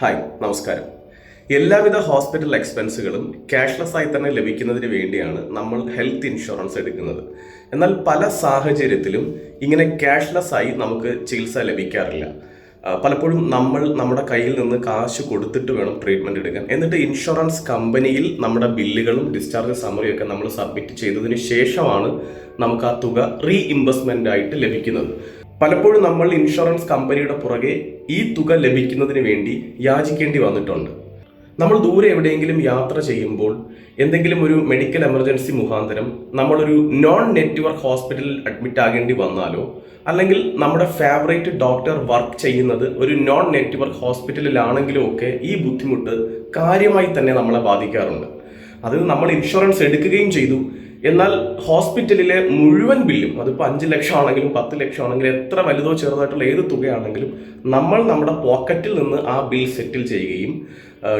Hi നമസ്കാരം. എല്ലാവിധ hospital എക്സ്പെൻസുകളും cashless ആയി തന്നെ ലഭിക്കുന്നതിന് വേണ്ടിയാണ് നമ്മൾ ഹെൽത്ത് ഇൻഷുറൻസ് എടുക്കുന്നത്. എന്നാൽ പല സാഹചര്യത്തിലും ഇങ്ങനെ ക്യാഷ്ലെസ് ആയി നമുക്ക് ചികിത്സ ലഭിക്കാറില്ല. പലപ്പോഴും നമ്മൾ നമ്മുടെ കയ്യിൽ നിന്ന് കാശ് കൊടുത്തിട്ട് വേണം ട്രീറ്റ്മെന്റ് എടുക്കാൻ. എന്നിട്ട് ഇൻഷുറൻസ് കമ്പനിയിൽ നമ്മുടെ ബില്ലുകളും ഡിസ്ചാർജ് സമറിയൊക്കെ നമ്മൾ സബ്മിറ്റ് ചെയ്തതിന് ശേഷമാണ് നമുക്ക് ആ തുക റീഇംബേഴ്സ്മെന്റ് ആയിട്ട് ലഭിക്കുന്നത്. പലപ്പോഴും നമ്മൾ ഇൻഷുറൻസ് കമ്പനിയുടെ പുറകെ ഈ തുക ലഭിക്കുന്നതിന് വേണ്ടി യാചിക്കേണ്ടി വന്നിട്ടുണ്ട്. നമ്മൾ ദൂരെ എവിടെയെങ്കിലും യാത്ര ചെയ്യുമ്പോൾ എന്തെങ്കിലും ഒരു മെഡിക്കൽ എമർജൻസി മുഖാന്തരം നമ്മളൊരു നോൺ നെറ്റ്വർക്ക് ഹോസ്പിറ്റലിൽ അഡ്മിറ്റ് ആകേണ്ടി വന്നാലോ അല്ലെങ്കിൽ നമ്മുടെ ഫേവറേറ്റ് ഡോക്ടർ വർക്ക് ചെയ്യുന്നത് ഒരു നോൺ നെറ്റ്വർക്ക് ഹോസ്പിറ്റലിലാണെങ്കിലും ഒക്കെ ഈ ബുദ്ധിമുട്ട് കാര്യമായി തന്നെ നമ്മളെ ബാധിക്കാറുണ്ട്. അത് നമ്മൾ ഇൻഷുറൻസ് എടുക്കുകയും ചെയ്തു. എന്നാൽ ഹോസ്പിറ്റലിലെ മുഴുവൻ ബില്ലും അതിപ്പോൾ അഞ്ച് ലക്ഷം ആണെങ്കിലും പത്ത് ലക്ഷം ആണെങ്കിലും എത്ര വലുതോ ചെറുതായിട്ടുള്ള ഏത് തുകയാണെങ്കിലും നമ്മൾ നമ്മുടെ പോക്കറ്റിൽ നിന്ന് ആ ബിൽ സെറ്റിൽ ചെയ്യുകയും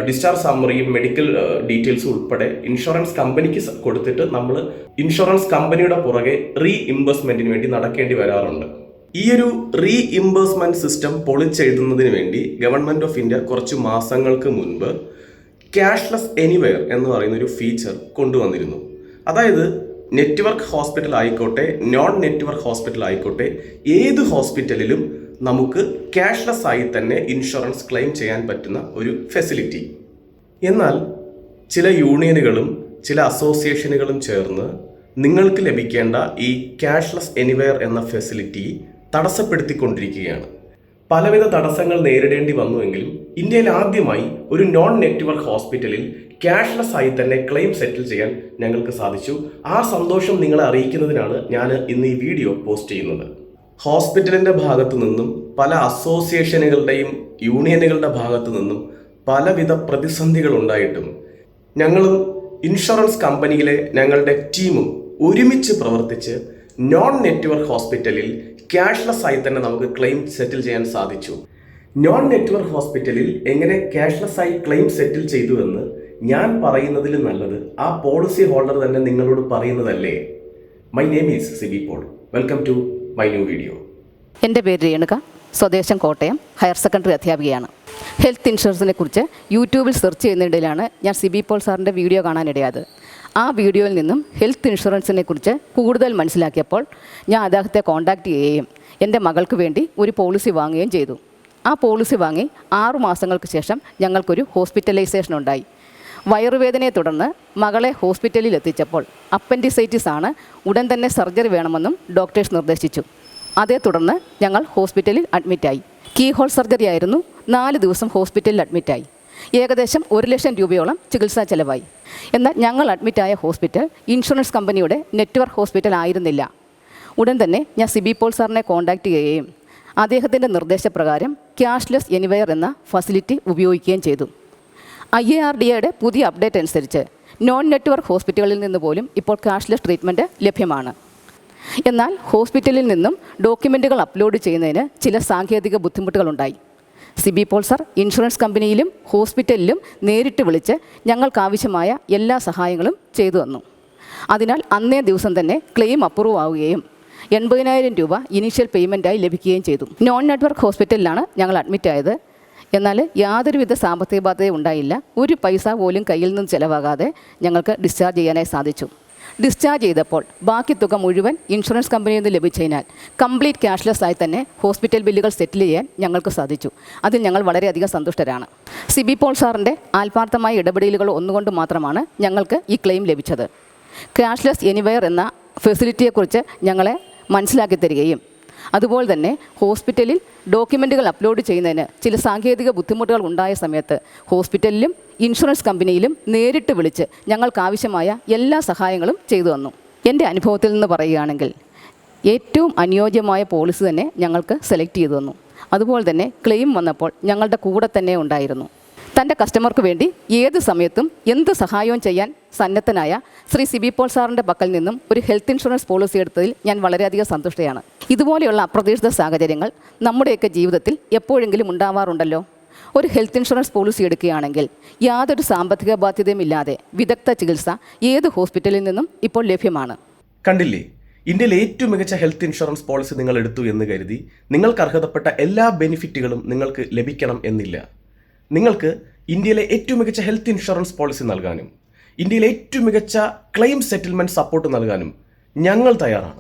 ഡിസ്ചാർജ് സമ്മറിയും മെഡിക്കൽ ഡീറ്റെയിൽസും ഉൾപ്പെടെ ഇൻഷുറൻസ് കമ്പനിക്ക് കൊടുത്തിട്ട് നമ്മൾ ഇൻഷുറൻസ് കമ്പനിയുടെ പുറകെ റീ ഇംബേഴ്സ്മെന്റിന് വേണ്ടി നടക്കേണ്ടി വരാറുണ്ട്. ഈ ഒരു റീ ഇംബേഴ്സ്മെന്റ് സിസ്റ്റം പൊളിച്ചെഴുതുന്നതിന് വേണ്ടി ഗവൺമെന്റ് ഓഫ് ഇന്ത്യ കുറച്ച് മാസങ്ങൾക്ക് മുൻപ് ക്യാഷ്ലെസ് എനിവെയർ എന്ന് പറയുന്ന ഒരു ഫീച്ചർ കൊണ്ടുവന്നിരുന്നു. അതായത് നെറ്റ്വർക്ക് ഹോസ്പിറ്റൽ ആയിക്കോട്ടെ നോൺ നെറ്റ്വർക്ക് ഹോസ്പിറ്റൽ ആയിക്കോട്ടെ ഏത് ഹോസ്പിറ്റലിലും നമുക്ക് ക്യാഷ്ലെസ് ആയി തന്നെ ഇൻഷുറൻസ് ക്ലെയിം ചെയ്യാൻ പറ്റുന്ന ഒരു ഫെസിലിറ്റി. എന്നാൽ ചില യൂണിയനുകളും ചില അസോസിയേഷനുകളും ചേർന്ന് നിങ്ങൾക്ക് ലഭിക്കേണ്ട ഈ ക്യാഷ്ലെസ് എനിവെയർ എന്ന ഫെസിലിറ്റി തടസ്സപ്പെടുത്തിക്കൊണ്ടിരിക്കുകയാണ്. പലവിധ തടസ്സങ്ങൾ നേരിടേണ്ടി വന്നുവെങ്കിലും ഇന്ത്യയിൽ ആദ്യമായി ഒരു നോൺ നെറ്റ്വർക്ക് ഹോസ്പിറ്റലിൽ ക്യാഷ്ലെസ് ആയി തന്നെ ക്ലെയിം സെറ്റിൽ ചെയ്യാൻ ഞങ്ങൾക്ക് സാധിച്ചു. ആ സന്തോഷം നിങ്ങളെ അറിയിക്കുന്നതിനാണ് ഞാൻ ഇന്ന് ഈ വീഡിയോ പോസ്റ്റ് ചെയ്യുന്നത്. ഹോസ്പിറ്റലിന്റെ ഭാഗത്തു നിന്നും പല അസോസിയേഷനുകളുടെയും യൂണിയനുകളുടെ ഭാഗത്തു നിന്നും പലവിധ പ്രതിസന്ധികൾ ഉണ്ടായിട്ടും ഞങ്ങളും ഇൻഷുറൻസ് കമ്പനിയിലെ ഞങ്ങളുടെ ടീമും ഒരുമിച്ച് പ്രവർത്തിച്ച് നോൺ നെറ്റ്വർക്ക് ഹോസ്പിറ്റലിൽ ക്യാഷ്ലെസ് ആയി തന്നെ നമുക്ക് ക്ലെയിം സെറ്റിൽ ചെയ്യാൻ സാധിച്ചു. നോൺ നെറ്റ്വർക്ക് ഹോസ്പിറ്റലിൽ എങ്ങനെ ക്യാഷ്ലെസ് ആയി ക്ലെയിം സെറ്റിൽ ചെയ്തു എന്ന് ഞാൻ പറയുന്നതിൽ നല്ലത് ആ പോളിസി ഹോൾഡർ തന്നെ നിങ്ങളോട് പറയുന്നതല്ലേ. My name is Sibi Paul welcome to my new video എന്റെ പേര് രേണുക. സ്വദേശം കോട്ടയം. ഹയർ സെക്കൻഡറി അധ്യാപികയാണ്. ഹെൽത്ത് ഇൻഷുറൻസിനെ കുറിച്ച് യൂട്യൂബിൽ സെർച്ച് ചെയ്യുന്നതിനിടയിലാണ് ഞാൻ സിബി പോൾ സാറിന്റെ വീഡിയോ കാണാനിടയായത്. ആ വീഡിയോയിൽ നിന്നും ഹെൽത്ത് ഇൻഷുറൻസിനെ കുറിച്ച് കൂടുതൽ മനസ്സിലാക്കിയപ്പോൾ ഞാൻ അദ്ദേഹത്തെ കോൺടാക്റ്റ് ചെയ്യുകയും എന്റെ മകൾക്ക് വേണ്ടി ഒരു പോളിസി വാങ്ങുകയും ചെയ്തു. ആ പോളിസി വാങ്ങി ആറു മാസങ്ങൾക്ക് ശേഷം ഞങ്ങൾക്കൊരു ഹോസ്പിറ്റലൈസേഷൻ ഉണ്ടായി. വയറുവേദനയെ തുടർന്ന് മകളെ ഹോസ്പിറ്റലിൽ എത്തിച്ചപ്പോൾ അപ്പൻഡിസൈറ്റിസ് ആണ് ഉടൻ തന്നെ സർജറി വേണമെന്നും ഡോക്ടേഴ്സ് നിർദ്ദേശിച്ചു. അതേ തുടർന്ന് ഞങ്ങൾ ഹോസ്പിറ്റലിൽ അഡ്മിറ്റായി കീ ഹോൾ സർജറി ആയിരുന്നു നാല് ദിവസം ഹോസ്പിറ്റലിൽ അഡ്മിറ്റായി ഏകദേശം ഒരു ലക്ഷം രൂപയോളം ചികിത്സാ ചെലവായി. എന്നാൽ ഞങ്ങൾ അഡ്മിറ്റായ ഹോസ്പിറ്റൽ ഇൻഷുറൻസ് കമ്പനിയുടെ നെറ്റ്വർക്ക് ഹോസ്പിറ്റൽ ആയിരുന്നില്ല. ഉടൻ തന്നെ ഞാൻ സിബി പോൾ സാറിനെ കോൺടാക്റ്റ് ചെയ്യുകയും അദ്ദേഹത്തിന്റെ നിർദ്ദേശപ്രകാരം ക്യാഷ്ലെസ് എനിവെയർ എന്ന ഫെസിലിറ്റി ഉപയോഗിക്കുകയും ചെയ്തു. ഐ എ ആർ ഡി എയുടെ പുതിയ അപ്ഡേറ്റ് അനുസരിച്ച് നോൺ നെറ്റ്വർക്ക് ഹോസ്പിറ്റലുകളിൽ നിന്ന് പോലും ഇപ്പോൾ ക്യാഷ്ലെസ് ട്രീറ്റ്മെന്റ് ലഭ്യമാണ്. എന്നാൽ ഹോസ്പിറ്റലിൽ നിന്നും ഡോക്യുമെന്റുകൾ അപ്ലോഡ് ചെയ്യുന്നതിന് ചില സാങ്കേതിക ബുദ്ധിമുട്ടുകളുണ്ടായി. സിബി പോൾ സർ ഇൻഷുറൻസ് കമ്പനിയിലും ഹോസ്പിറ്റലിലും നേരിട്ട് വിളിച്ച് ഞങ്ങൾക്കാവശ്യമായ എല്ലാ സഹായങ്ങളും ചെയ്തു തന്നു. അതിനാൽ അന്നേ ദിവസം തന്നെ ക്ലെയിം അപ്രൂവ് ആവുകയും എൺപതിനായിരം രൂപ ഇനീഷ്യൽ പേയ്മെന്റായി ലഭിക്കുകയും ചെയ്തു. നോൺ നെറ്റ്വർക്ക് ഹോസ്പിറ്റലിലാണ് ഞങ്ങൾ അഡ്മിറ്റ് ആയത്. എന്നാൽ യാതൊരുവിധ സാമ്പത്തിക ബാധ്യത ഉണ്ടായില്ല. ഒരു പൈസ പോലും കയ്യിൽ നിന്ന് ചിലവാകാതെ ഞങ്ങൾക്ക് ഡിസ്ചാർജ് ചെയ്യാനായി സാധിച്ചു. ഡിസ്ചാർജ് ചെയ്തപ്പോൾ ബാക്കി തുക മുഴുവൻ ഇൻഷുറൻസ് കമ്പനിയിൽ നിന്ന് ലഭിച്ചതിനാൽ കംപ്ലീറ്റ് ക്യാഷ്ലെസ് ആയി തന്നെ ഹോസ്പിറ്റൽ ബില്ലുകൾ സെറ്റിൽ ചെയ്യാൻ ഞങ്ങൾക്ക് സാധിച്ചു. അതിൽ ഞങ്ങൾ വളരെയധികം സന്തുഷ്ടരാണ്. സിബി പോൾ സാറിന്റെ ആത്മാർത്ഥമായ ഇടപെടലുകൾ ഒന്നുകൊണ്ട് മാത്രമാണ് ഞങ്ങൾക്ക് ഈ ക്ലെയിം ലഭിച്ചത്. ക്യാഷ്ലെസ് എനിവെയർ എന്ന ഫെസിലിറ്റിയെക്കുറിച്ച് ഞങ്ങളെ മനസ്സിലാക്കി തരികയും അതുപോലെ തന്നെ ഹോസ്പിറ്റലിൽ ഡോക്യുമെന്റുകൾ അപ്ലോഡ് ചെയ്യുന്നതിന് ചില സാങ്കേതിക ബുദ്ധിമുട്ടുകൾ ഉണ്ടായ സമയത്ത് ഹോസ്പിറ്റലിലും ഇൻഷുറൻസ് കമ്പനിയിലും നേരിട്ട് വിളിച്ച് ഞങ്ങൾക്ക് ആവശ്യമായ എല്ലാ സഹായങ്ങളും ചെയ്തു തന്നു. എന്റെ അനുഭവത്തിൽ നിന്ന് പറയുകയാണെങ്കിൽ ഏറ്റവും അനുയോജ്യമായ പോളിസി തന്നെ ഞങ്ങൾക്ക് സെലക്ട് ചെയ്തു തന്നു. അതുപോലെ തന്നെ ക്ലെയിം വന്നപ്പോൾ ഞങ്ങളുടെ കൂടെ തന്നെ ഉണ്ടായിരുന്നു. തന്റെ കസ്റ്റമർക്ക് വേണ്ടി ഏത് സമയത്തും എന്ത് സഹായവും ചെയ്യാൻ സന്നദ്ധനായ ശ്രീ സിബി പോൾ സാറിന്റെ പക്കൽ നിന്നും ഒരു ഹെൽത്ത് ഇൻഷുറൻസ് പോളിസി എടുത്തതിൽ ഞാൻ വളരെയധികം സന്തുഷ്ടയാണ്. ഇതുപോലെയുള്ള അപ്രതീക്ഷിത സാഹചര്യങ്ങൾ നമ്മുടെയൊക്കെ ജീവിതത്തിൽ എപ്പോഴെങ്കിലും ഉണ്ടാവാറുണ്ടല്ലോ? ഒരു ഹെൽത്ത് ഇൻഷുറൻസ് പോളിസി എടുക്കുകയാണെങ്കിൽ യാതൊരു സാമ്പത്തിക ബാധ്യതയും ഇല്ലാതെ വിദഗ്ധ ചികിത്സ ഏത് ഹോസ്പിറ്റലിൽ നിന്നും ഇപ്പോൾ ലഭ്യമാണ്? കണ്ടില്ലേ? ഇന്ത്യയിലെ ഏറ്റവും മികച്ച ഹെൽത്ത് ഇൻഷുറൻസ് പോളിസി നിങ്ങൾ എടുത്തു എന്ന് കരുതി നിങ്ങൾക്ക് അർഹതപ്പെട്ട എല്ലാ ബെനിഫിറ്റുകളും നിങ്ങൾക്ക് ലഭിക്കണം എന്നില്ല. നിങ്ങൾക്ക് ഇന്ത്യയിലെ ഏറ്റവും മികച്ച ഹെൽത്ത് ഇൻഷുറൻസ് പോളിസി നൽകാനും ഇന്ത്യയിലെ ഏറ്റവും മികച്ച ക്ലെയിം സെറ്റിൽമെന്റ് സപ്പോർട്ട് നൽകാനും ഞങ്ങൾ തയ്യാറാണ്.